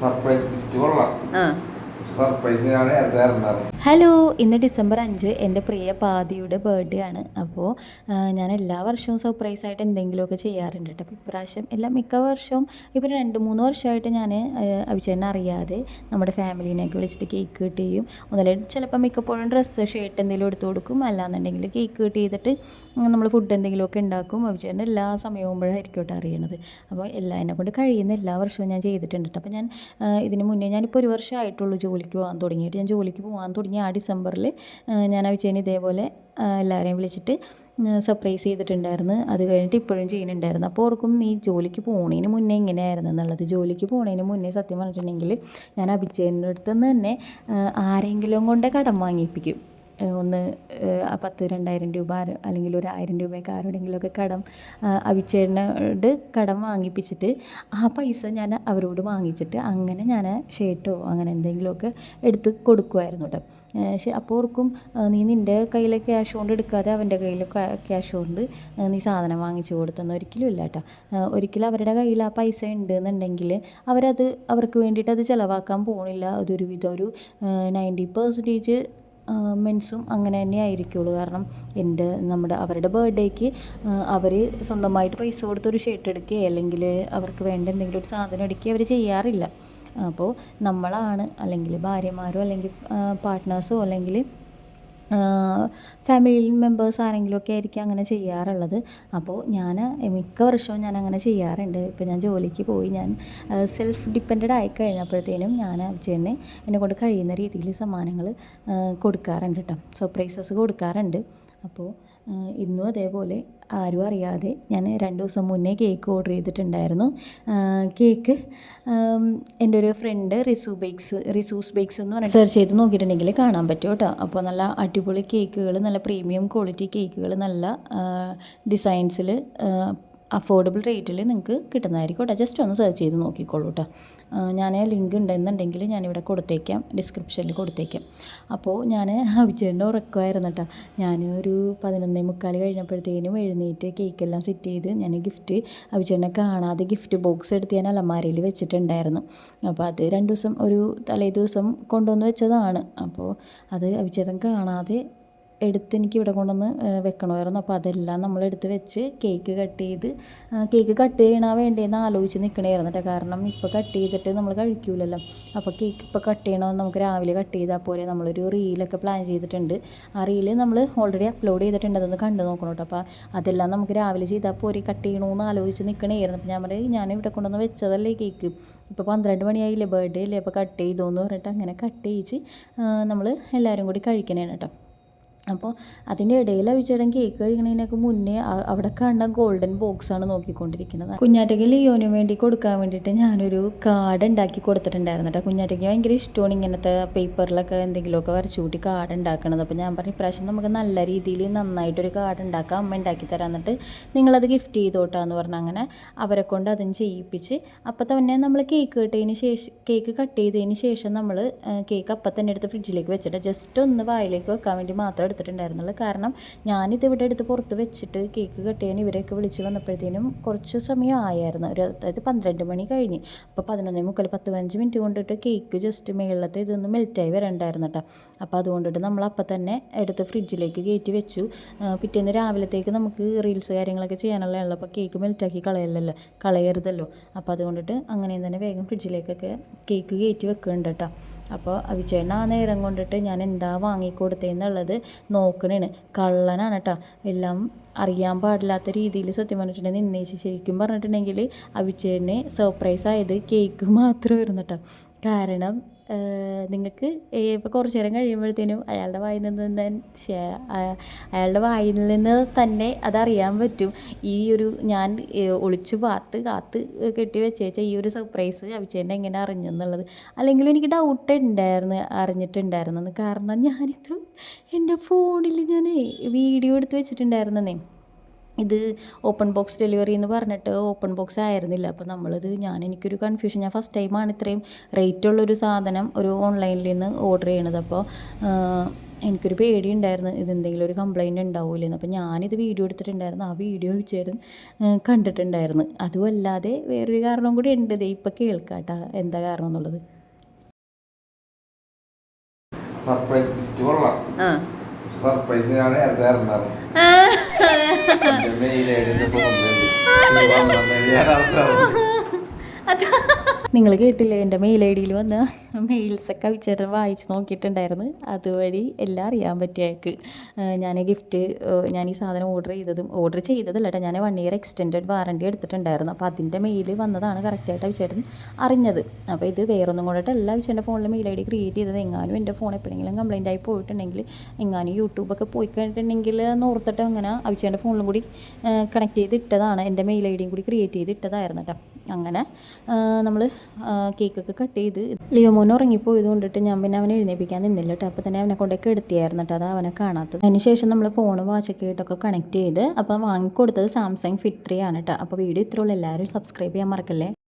Surprise gift കൊള്ളാം hello ഇന്ന് December അഞ്ച് എന്റെ പ്രിയ പാതിയുടെ ബർത്ത്ഡേ ആണ്. അപ്പോൾ ഞാൻ എല്ലാ വർഷവും സർപ്രൈസ് ആയിട്ട് എന്തെങ്കിലുമൊക്കെ ചെയ്യാറുണ്ട് കേട്ടോ. അപ്പോൾ ഇപ്രാവശ്യം എല്ലാ മിക്ക വർഷവും ഇപ്പോൾ രണ്ട് മൂന്ന് വർഷമായിട്ട് ഞാൻ അഭിചേട്ടനെ അറിയാതെ നമ്മുടെ ഫാമിലീനെയൊക്കെ വിളിച്ചിട്ട് കേക്ക് കട്ട് ചെയ്യും. ഒന്നല്ല ചിലപ്പോൾ മിക്കപ്പോഴും ഡ്രസ്സ് ഷർട്ട് എന്തെങ്കിലും എടുത്തു കൊടുക്കും. അല്ലാന്നുണ്ടെങ്കിൽ കേക്ക് കട്ട് ചെയ്തിട്ട് നമ്മൾ ഫുഡ് എന്തെങ്കിലുമൊക്കെ ഉണ്ടാക്കും. അഭിചേട്ടൻ എല്ലാ സമയവുമ്പോഴായിരിക്കും കേട്ടോ അറിയണത്. അപ്പോൾ എല്ലാ എന്നെ കൊണ്ട് കഴിയുന്ന എല്ലാ വർഷവും ഞാൻ ചെയ്തിട്ടുണ്ട് കേട്ടോ. അപ്പോൾ ഞാൻ ഇതിന് മുന്നേ ഞാനിപ്പോൾ ഒരു വർഷമായിട്ടുള്ളൂ ജോലിക്ക് പോകാൻ തുടങ്ങിയിട്ട് ഞാൻ ജോലിക്ക് പോകാൻ തുടങ്ങി ആ ഡിസംബറിൽ ഞാൻ അഭിചേനെ ഇതേപോലെ എല്ലാവരെയും വിളിച്ചിട്ട് സർപ്രൈസ് ചെയ്തിട്ടുണ്ടായിരുന്നു. അത് കഴിഞ്ഞിട്ട് ഇപ്പോഴും ചെയ്യുന്നുണ്ടായിരുന്നു. അപ്പോൾ ഓർക്കും നീ ജോലിക്ക് പോണതിന് മുന്നേ എങ്ങനെയായിരുന്നു എന്നുള്ളത്. ജോലിക്ക് പോണതിന് മുന്നേ സത്യം പറഞ്ഞിട്ടുണ്ടെങ്കിൽ ഞാൻ അഭിജയന്റെ അടുത്തുനിന്ന് തന്നെ ആരെങ്കിലും കൊണ്ട് കടം വാങ്ങിപ്പിക്കും. ഒന്ന് പത്ത് രണ്ടായിരം രൂപ അല്ലെങ്കിൽ ഒരു ആയിരം രൂപയൊക്കെ ആരോടെങ്കിലുമൊക്കെ കടം അവിച്ചേനോട് കടം വാങ്ങിപ്പിച്ചിട്ട് ആ പൈസ ഞാൻ അവരോട് വാങ്ങിച്ചിട്ട് അങ്ങനെ ഞാൻ ഷർട്ടോ അങ്ങനെ എന്തെങ്കിലുമൊക്കെ എടുത്ത് കൊടുക്കുമായിരുന്നു കേട്ടോ. ഏഹ് അപ്പോൾ ഓർക്കും നീ നിന്റെ കയ്യിലെ ക്യാഷ് കൊണ്ട് എടുക്കാതെ അവന്റെ കയ്യിൽ ക്യാഷ് കൊണ്ട് നീ സാധനം വാങ്ങിച്ചു കൊടുത്തെന്ന് ഒരിക്കലും ഇല്ല കേട്ടോ. ഒരിക്കലും അവരുടെ കയ്യിൽ ആ പൈസ ഉണ്ട് എന്നുണ്ടെങ്കിൽ അവരത് അവർക്ക് വേണ്ടിയിട്ട് അത് ചിലവാക്കാൻ പോകണില്ല അതൊരു വിധം ഒരു നയന്റി പെർസെന്റേജ് മെൻസും അങ്ങനെ തന്നെ ആയിരിക്കുള്ളൂ. കാരണം എന്റെ നമ്മുടെ അവരുടെ ബർത്ത്ഡേക്ക് അവർ സ്വന്തമായിട്ട് പൈസ കൊടുത്ത് ഒരു ഷർട്ട് എടുക്കുകയോ അല്ലെങ്കിൽ അവർക്ക് വേണ്ട എന്തെങ്കിലും ഒരു സാധനം എടുക്കുകയോ അവർ ചെയ്യാറില്ല. അപ്പോൾ നമ്മളാണ് അല്ലെങ്കിൽ ഭാര്യമാരോ അല്ലെങ്കിൽ പാർട്ട്നേഴ്സോ അല്ലെങ്കിൽ ഫാമിലി മെമ്പേഴ്സ് ആരെങ്കിലുമൊക്കെ ആയിരിക്കും അങ്ങനെ ചെയ്യാറുള്ളത്. അപ്പോൾ ഞാൻ മിക്ക വർഷവും ഞാൻ അങ്ങനെ ചെയ്യാറുണ്ട്. ഇപ്പോൾ ഞാൻ ജോലിക്ക് പോയി ഞാൻ സെൽഫ് ഡിപ്പെൻഡ് ആയി കഴിഞ്ഞപ്പോഴത്തേനും ഞാൻ അച്ഛനെ എന്നെ കൊണ്ട് കഴിയുന്ന രീതിയിൽ സമ്മാനങ്ങൾ കൊടുക്കാറുണ്ട് കേട്ടോ സർപ്രൈസസ് കൊടുക്കാറുണ്ട്. അപ്പോൾ ഇന്നും അതേപോലെ ആരും അറിയാതെ ഞാൻ രണ്ട് ദിവസം മുന്നേ കേക്ക് ഓർഡർ ചെയ്തിട്ടുണ്ടായിരുന്നു. കേക്ക് എന്റെ ഒരു friend Risu bakes Risu's bakes എന്ന് പറഞ്ഞാൽ സെർച്ച് ചെയ്ത് നോക്കിയിട്ടുണ്ടെങ്കിൽ കാണാൻ പറ്റും കേട്ടോ. അപ്പോൾ നല്ല അടിപൊളി കേക്കുകൾ നല്ല പ്രീമിയം ക്വാളിറ്റി കേക്കുകൾ നല്ല ഡിസൈൻസിൽ അഫോർഡബിൾ റേറ്റിൽ നിങ്ങൾക്ക് കിട്ടുന്നതായിരിക്കും കേട്ടോ. ജസ്റ്റ് ഒന്ന് സെർച്ച് ചെയ്ത് നോക്കിക്കോളൂ കേട്ടോ ഞാൻ ലിങ്ക് ഉണ്ടെന്നുണ്ടെങ്കിൽ ഞാനിവിടെ കൊടുത്തേക്കാം. ഡിസ്ക്രിപ്ഷനിൽ കൊടുത്തേക്കാം. അപ്പോൾ ഞാൻ അഭിചേട്ടന്റെ ഉറക്കമായിരുന്നു കേട്ടോ ഞാൻ ഒരു പതിനൊന്നേ മുക്കാൽ കഴിഞ്ഞപ്പോഴത്തേനും എഴുന്നേറ്റ് കേക്കെല്ലാം സെറ്റ് ചെയ്ത് ഞാൻ ഗിഫ്റ്റ് അഭിചേട്ടനെ കാണാതെ ഗിഫ്റ്റ് ബോക്സ് എടുത്ത് ഞാൻ അലമാരയിൽ വെച്ചിട്ടുണ്ടായിരുന്നു. അപ്പോൾ അത് രണ്ട് ദിവസം ഒരു തലേ ദിവസം കൊണ്ടുവന്ന് വെച്ചതാണ്. അപ്പോൾ അത് അഭിചേട്ടൻ കാണാതെ എടുത്ത് എനിക്ക് ഇവിടെ കൊണ്ടുവന്ന് വെക്കണമായിരുന്നു. അപ്പോൾ അതെല്ലാം നമ്മൾ എടുത്ത് വെച്ച് കേക്ക് കട്ട് ചെയ്ത് കേക്ക് കട്ട് ചെയ്യണോ വേണ്ടേന്ന് ആലോചിച്ച് നിൽക്കണമായിരുന്നു കേട്ടോ കാരണം ഇപ്പോൾ കട്ട് ചെയ്തിട്ട് നമ്മൾ കഴിക്കൂലല്ലോ. അപ്പോൾ കേക്ക് ഇപ്പോൾ കട്ട് ചെയ്യണോ നമുക്ക് രാവിലെ കട്ട് ചെയ്താൽ പോരെ. നമ്മളൊരു റീലൊക്കെ പ്ലാൻ ചെയ്തിട്ടുണ്ട്. ആ റീൽ നമ്മൾ ഓൾറെഡി അപ്ലോഡ് ചെയ്തിട്ടുണ്ട്. അതൊന്ന് കണ്ടു നോക്കണം കേട്ടോ അപ്പോൾ അതെല്ലാം നമുക്ക് രാവിലെ ചെയ്താൽ പോരെ. കട്ട് ചെയ്യണമെന്ന് ആലോചിച്ച് നിൽക്കണമായിരുന്നു അപ്പോൾ ഞാൻ പറയും ഞാൻ ഇവിടെ കൊണ്ടുവന്ന് വെച്ചതല്ലേ കേക്ക് ഇപ്പോൾ പന്ത്രണ്ട് മണിയായില്ലേ ബർത്ത്ഡേ അല്ലേ അപ്പോൾ കട്ട് ചെയ്തോന്ന് പറഞ്ഞിട്ട് അങ്ങനെ കട്ട് ചെയ്യിച്ച് നമ്മൾ എല്ലാവരും കൂടി കഴിക്കണേണ് കേട്ടോ അപ്പോൾ അതിന്റെ ഇടയിൽ അവിച്ചേടൻ കേക്ക് കഴിക്കണതിനൊക്കെ മുന്നേ അവിടെ കണ്ട ഗോൾഡൻ ബോക്സാണ് നോക്കിക്കൊണ്ടിരിക്കുന്നത്. കുഞ്ഞാറ്റയ്ക്ക് ലിയോന് വേണ്ടി കൊടുക്കാൻ വേണ്ടിയിട്ട് ഞാനൊരു കാർഡ് ഉണ്ടാക്കി കൊടുത്തിട്ടുണ്ടായിരുന്നു കേട്ടോ. കുഞ്ഞാറ്റയ്ക്ക് ഭയങ്കര ഇഷ്ടമാണ് ഇങ്ങനത്തെ പേപ്പറിലൊക്കെ എന്തെങ്കിലുമൊക്കെ വരച്ചു കൂട്ടി കാർഡ് ഉണ്ടാക്കണത്. അപ്പോൾ ഞാൻ പറഞ്ഞു ഇപ്രാവശ്യം നമുക്ക് നല്ല രീതിയിൽ നന്നായിട്ടൊരു കാർഡ് ഉണ്ടാക്കാം. അമ്മ ഉണ്ടാക്കി തരാം. എന്നിട്ട് നിങ്ങളത് ഗിഫ്റ്റ് ചെയ്തോട്ടാന്ന് പറഞ്ഞു അങ്ങനെ അവരെ കൊണ്ട് അതും ചെയ്യിപ്പിച്ച് അപ്പോൾ തന്നെ നമ്മൾ കേക്ക് കിട്ടിയതിന് ശേഷം കേക്ക് കട്ട് ചെയ്തതിന് ശേഷം നമ്മൾ കേക്ക് അപ്പം തന്നെ എടുത്ത് ഫ്രിഡ്ജിലേക്ക് വെച്ചിട്ട് ജസ്റ്റ് ഒന്ന് വായിലേക്ക് വെക്കാൻ വേണ്ടി മാത്രം എടുത്തിട്ടുണ്ടായിരുന്നുള്ളൂ കാരണം ഞാനിത് ഇവിടെ എടുത്ത് പുറത്ത് വെച്ചിട്ട് കേക്ക് കട്ട് ചെയ്യാൻ ഇവരെയൊക്കെ വിളിച്ച് വന്നപ്പോഴത്തേനും കുറച്ച് സമയം ആയായിരുന്നു. ഒരു അതായത് പന്ത്രണ്ട് മണി കഴിഞ്ഞ്. അപ്പോൾ പതിനൊന്നേ മുക്കാൽ പത്ത് പതിനഞ്ച് മിനിറ്റ് കൊണ്ടിട്ട് കേക്ക് ജസ്റ്റ് മേളത്തെ ഇതൊന്ന് മെൽറ്റായി വരണ്ടായിരുന്നു കേട്ടോ. അപ്പോൾ അതുകൊണ്ടിട്ട് നമ്മൾ അപ്പം തന്നെ എടുത്ത് ഫ്രിഡ്ജിലേക്ക് കയറ്റി വെച്ചു. പിറ്റേന്ന് രാവിലത്തേക്ക് നമുക്ക് റീൽസ് കാര്യങ്ങളൊക്കെ ചെയ്യാനുള്ള അപ്പോൾ കേക്ക് മെൽറ്റാക്കി കളയല്ലല്ലോ? കളയരുതല്ലോ. അപ്പോൾ അതുകൊണ്ടിട്ട് അങ്ങനെ തന്നെ വേഗം ഫ്രിഡ്ജിലേക്കൊക്കെ കേക്ക് കയറ്റി വെക്കുന്നുണ്ട് കേട്ടോ. അപ്പോൾ അവിച്ചേട്ടൻ ആ നേരം കൊണ്ടിട്ട് ഞാൻ എന്താ വാങ്ങിക്കൊടുത്തതെന്നുള്ളത് നോക്കണേണ്. കള്ളനാണ് കേട്ടോ എല്ലാം അറിയാൻ പാടില്ലാത്ത രീതിയിൽ സത്യം പറഞ്ഞിട്ടുണ്ടെങ്കിൽ നിന്നേച്ച് ശരിക്കും പറഞ്ഞിട്ടുണ്ടെങ്കിൽ അവിച്ചേട്ടന് സർപ്രൈസ് ആയത് കേക്ക് മാത്രമായിരുന്നു കേട്ടോ കാരണം നിങ്ങൾക്ക് ഇപ്പോൾ കുറച്ച് നേരം കഴിയുമ്പോഴത്തേനും അയാളുടെ വായിൽ നിന്ന് അയാളുടെ വായിൽ നിന്ന് തന്നെ അതറിയാൻ പറ്റും. ഈ ഒരു ഞാൻ ഒളിച്ച് പാത്ത് കാത്ത് കെട്ടി വെച്ചേച്ച ഈ ഒരു സർപ്രൈസ് ചവിച്ചേന്റെ എങ്ങനെ അറിഞ്ഞു എന്നുള്ളത്. അല്ലെങ്കിലും എനിക്ക് ഡൗട്ട് ഉണ്ടായിരുന്നു അറിഞ്ഞിട്ടുണ്ടായിരുന്നെന്ന്. കാരണം ഞാനിത് എന്റെ ഫോണിൽ ഞാൻ വീഡിയോ എടുത്ത് വെച്ചിട്ടുണ്ടായിരുന്നേ ഇത് ഓപ്പൺ ബോക്സ് ഡെലിവറി എന്ന് പറഞ്ഞിട്ട് ഓപ്പൺ ബോക്സ് ആയിരുന്നില്ല. അപ്പോൾ നമ്മളിത് ഞാൻ എനിക്കൊരു കൺഫ്യൂഷൻ ഞാൻ ഫസ്റ്റ് ടൈമാണ് ഇത്രയും റേറ്റ് ഉള്ളൊരു സാധനം ഒരു ഓൺലൈനിൽ നിന്ന് ഓർഡർ ചെയ്യണത്. അപ്പോൾ എനിക്കൊരു പേടിയുണ്ടായിരുന്നു ഇതെന്തെങ്കിലും ഒരു കംപ്ലൈന്റ് ഉണ്ടാവില്ലെന്ന് അപ്പോൾ ഞാനിത് വീഡിയോ എടുത്തിട്ടുണ്ടായിരുന്നു. ആ വീഡിയോ വിച്ചേട്ടൻ കണ്ടിട്ടുണ്ടായിരുന്നു. അതുമല്ലാതെ വേറൊരു കാരണം കൂടി ഉണ്ട്. ദേ ഇപ്പം കേൾക്കാട്ടാ. എന്താ കാരണം എന്നുള്ളത്? സർപ്രൈസ് ഗിഫ്റ്റ് കൊള്ളാം. സർപ്രൈസ് ഞാൻ നേരത്തെ അറിഞ്ഞായിരുന്നു നിങ്ങൾ കേട്ടില്ലേ എന്റെ മെയിൽ ഐ ഡിയിൽ വന്ന മെയിൽസൊക്കെ വിച്ചേട്ടൻ വായിച്ച് നോക്കിയിട്ടുണ്ടായിരുന്നു. അതുവഴി എല്ലാം അറിയാൻ പറ്റിയേക്ക് ഞാൻ ഗിഫ്റ്റ് ഞാൻ ഈ സാധനം ഓർഡർ ചെയ്തതും ഓർഡർ ചെയ്തതല്ല ഞാൻ വൺ ഇയർ എക്സ്റ്റെൻഡ് വാറണ്ടി എടുത്തിട്ടുണ്ടായിരുന്നു. അപ്പോൾ അതിന്റെ മെയിൽ വന്നതാണ് കറക്റ്റായിട്ട് വിച്ചേട്ടൻ അറിഞ്ഞത്. അപ്പോൾ ഇത് വേറൊന്നും കൊണ്ടിട്ടല്ല വിച്ചേട്ടന്റെ ഫോണിൽ മെയിൽ ഐ ഡി ക്രിയേറ്റ് ചെയ്തത്. എങ്ങാനും എന്റെ ഫോൺ എപ്പോഴെങ്കിലും കംപ്ലൈന്റ് ആയി പോയിട്ടുണ്ടെങ്കിൽ എങ്ങാനും യൂട്യൂബൊക്കെ പോയി കഴിഞ്ഞിട്ടുണ്ടെങ്കിൽ നോർത്തിട്ട് അങ്ങനെ അവിച്ചേന്റെ ഫോണിലും കൂടി കണക്ട് ചെയ്ത് ഇട്ടതാണ്. എന്റെ മെയിൽ ഐ ഡിയും കൂടി ക്രിയേറ്റ് ചെയ്ത് ഇട്ടതായിരുന്നു കേട്ടോ അങ്ങനെ നമ്മൾ കേക്കൊക്കെ കട്ട് ചെയ്ത് ലിയോ മോൻ ഉറങ്ങിപ്പോയത് കൊണ്ടിട്ട് ഞാൻ പിന്നെ അവനെ എഴുന്നേപ്പിക്കാൻ നിന്നില്ല കേട്ടോ അപ്പോൾ തന്നെ അവനെ കൊണ്ടൊക്കെ എടുത്തിയായിരുന്നു കേട്ടോ അതാ അവനെ കാണാത്തത്. അതിന് ശേഷം നമ്മൾ ഫോൺ വാച്ചൊക്കെ ആയിട്ടൊക്കെ കണക്ട് ചെയ്ത് അപ്പം വാങ്ങിക്കൊടുത്തത് സാംസങ് ഫിറ്റ് ത്രീ ആണ് കേട്ടോ അപ്പോൾ വീഡിയോ ഇത്രയുള്ളൂ എല്ലാവരും സബ്സ്ക്രൈബ് ചെയ്യാൻ മറക്കല്ലേ?